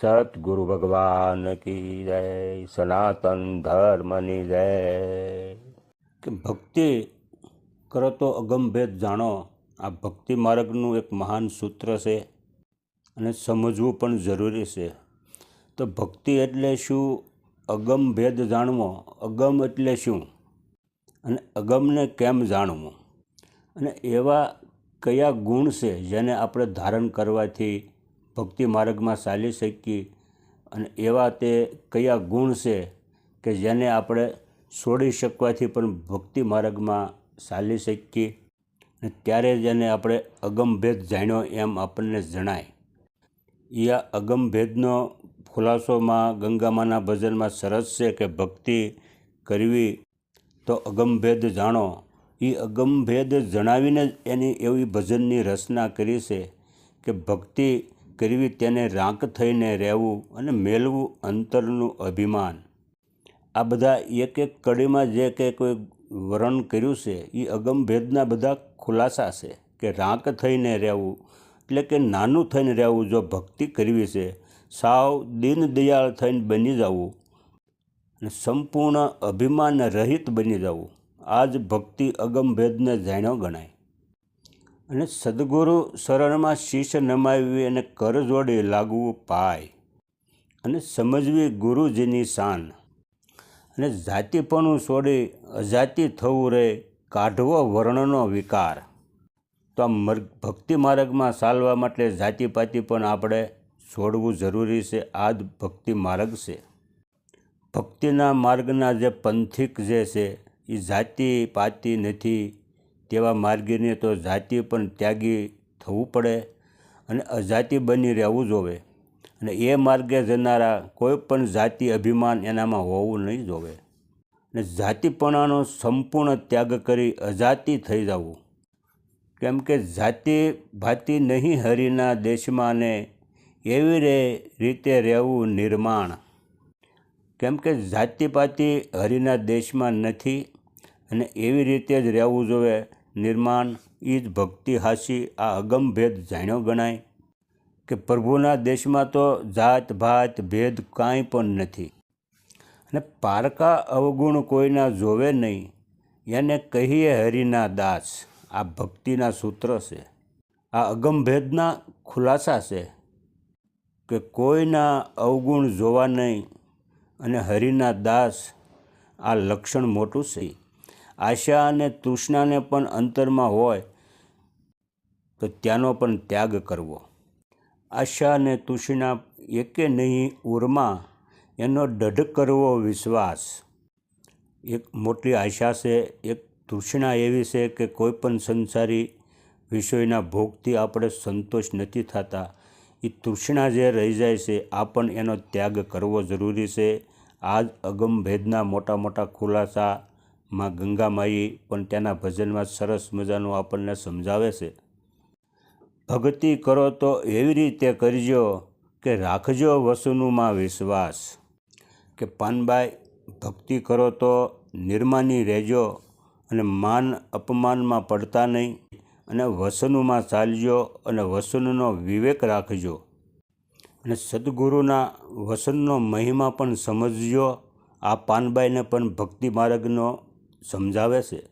સતગુરુ ભગવાન કી જય સનાતન ધર્મની જય કે ભક્તિ કરો તો અગમભેદ જાણો આ ભક્તિ માર્ગનું એક મહાન સૂત્ર છે અને સમજવું પણ જરૂરી છે. તો ભક્તિ એટલે શું? અગમ ભેદ જાણવો, અગમ એટલે શું? અને અગમને કેમ જાણવું? અને એવા કયા ગુણ છે જેને આપણે ધારણ કરવાથી ભક્તિ માર્ગમાં ચાલી શકીએ અને એવા તે કયા ગુણ છે કે જેને આપણે છોડી શકવાથી પણ ભક્તિ માર્ગમાં ચાલી શકીએ? અને ત્યારે જેને આપણે અગમભેદ જાણ્યો એમ આપણને જણાય. એ આ અગમભેદનો ખુલાસોમાં ગંગામાના ભજનમાં સરસ છે કે ભક્તિ કરવી? તો અગમભેદ જાણો. એ અગમભેદ જણાવીને જ એની એવી ભજનની રચના કરી છે કે ભક્તિ કરવી તેને રાંક થઈને રહેવું અને મેળવું અંતરનું અભિમાન. આ બધા એક એક કડીમાં જે કે કોઈ વર્ણન કર્યું છે એ અગમભેદના બધા ખુલાસા છે કે રાંક થઈને રહેવું એટલે કે નાનું થઈને રહેવું જો ભક્તિ કરવી છે, સાવ દીન દયાળ થઈને બની જવું અને સંપૂર્ણ અભિમાન રહિત બની જવું. આ જ ભક્તિ અગમભેદને જાણ્યો ગણાય. અને સદગુરુ શરણમાં શીશ નમાવી અને કરજ વડે લાગવું પાય. અને સમજવી ગુરુજીની શાન. અને જાતિપણું છોડી અજાતિ થવું રહે કાઢવો વર્ણનો વિકાર. તો આ ભક્તિ માર્ગમાં ચાલવા માટે જાતિપાતિ પણ આપણે છોડવું જરૂરી છે, આ જ ભક્તિ માર્ગ છે. ભક્તિના માર્ગના જે પંથિક જે છે એ જાતિ પાતિ નથી તેવા માર્ગીને તો જાતિ પણ ત્યાગી થવું પડે અને અજાતિ બની રહેવું જોવે. અને એ માર્ગે જનારા કોઈ પણ જાતિ અભિમાન એનામાં હોવું નહીં જોવે. અને જાતિપણાનો સંપૂર્ણ ત્યાગ કરી અજાતિ થઈ જવું. કેમ કે જાતિ ભાતિ નહીં હરિના દેશમાં ને એવી રે રીતે રહેવું નિર્માણ. કેમ કે જાતિપાતિ હરિના દેશમાં નથી અને એવી રીતે જ રહેવું જોઈએ નિર્માણ જ ભક્તિ, હાસી, આ અગમભેદ જાણ્યો ગણાય કે પ્રભુના દેશમાં તો જાત, ભાત, ભેદ કાંઈ પણ નથી. અને પારકા અવગુણ કોઈના જોવે નહીં. એને કહીએ હરિના દાસ. આ ભક્તિના સૂત્ર છે. આ અગમભેદના ખુલાસા છે કે કોઈના અવગુણ જોવા નહીં અને હરિના દાસ આ લક્ષણ મોટું છે. આશા અને તૃષ્ણાને પણ અંતરમાં હોય, તો ત્યાંનો પણ ત્યાગ કરવો. આશા અને તૃષ્ણા એકે નહીં ઉરમાં, એનો દઢ કરવો વિશ્વાસ. એક મોટી આશા છે, એક તૃષ્ણા એવી છે કે કોઈ પણ સંસારી વિષયના ભોગથી આપણે સંતોષ નથી થતા. એ તૃષ્ણા જે રહી જાય છે, આ પણ એનો ત્યાગ કરવો જરૂરી છે. આ જ અગમભેદના મોટા મોટા ખુલાસા માં ગંગામાઈ પણ ત્યાંના ભજનમાં સરસ મજાનું આપણને સમજાવે છે. ભક્તિ કરો તો એવી રીતે કરજો કે રાખજો વસુનુમાં વિશ્વાસ. કે પાનબાઈ, ભક્તિ કરો તો નિર્માની રહેજો અને માન અપમાનમાં પડતા નહીં અને વસનુમાં ચાલજો અને વસનનો વિવેક રાખજો. અને સદગુરુના વસનનો મહિમા પણ સમજજો. આ પાનબાઈને પણ ભક્તિ માર્ગનો સમજાવે છે.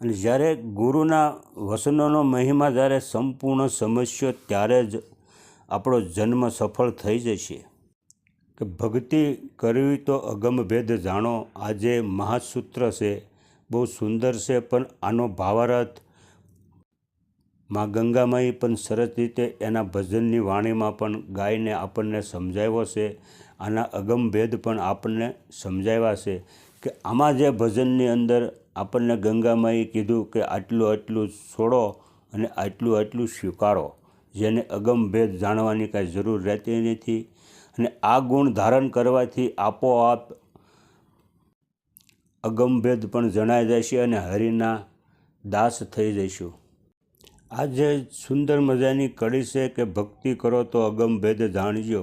અને જ્યારે ગુરુના વસનોનો મહિમા જ્યારે સંપૂર્ણ સમજશો ત્યારે જ આપણો જન્મ સફળ થઈ જશે. કે ભક્તિ કરવી તો અગમભેદ જાણો. આ જે મહાસૂત્ર છે, બહુ સુંદર છે, પણ આનો ભાવાર્થમાં ગંગામાઈ પણ સરસ રીતે એના ભજનની વાણીમાં પણ ગાઈને આપણને સમજાવ્યો છે. આના અગમભેદ પણ આપણને સમજાવ્યા છે. કે આમાં જે ભજનની અંદર આપણને ગંગામાઈએ કીધું કે આટલું આટલું છોડો અને આટલું આટલું સ્વીકારો, જેને અગમભેદ જાણવાની કાંઈ જરૂર રહેતી નથી. અને આ ગુણ ધારણ કરવાથી આપોઆપ અગમભેદ પણ જણાઈ જશે અને હરિના દાસ થઈ જઈશું. આ જે સુંદર મજાની કડી છે કે ભક્તિ કરો તો અગમભેદ જાણજો.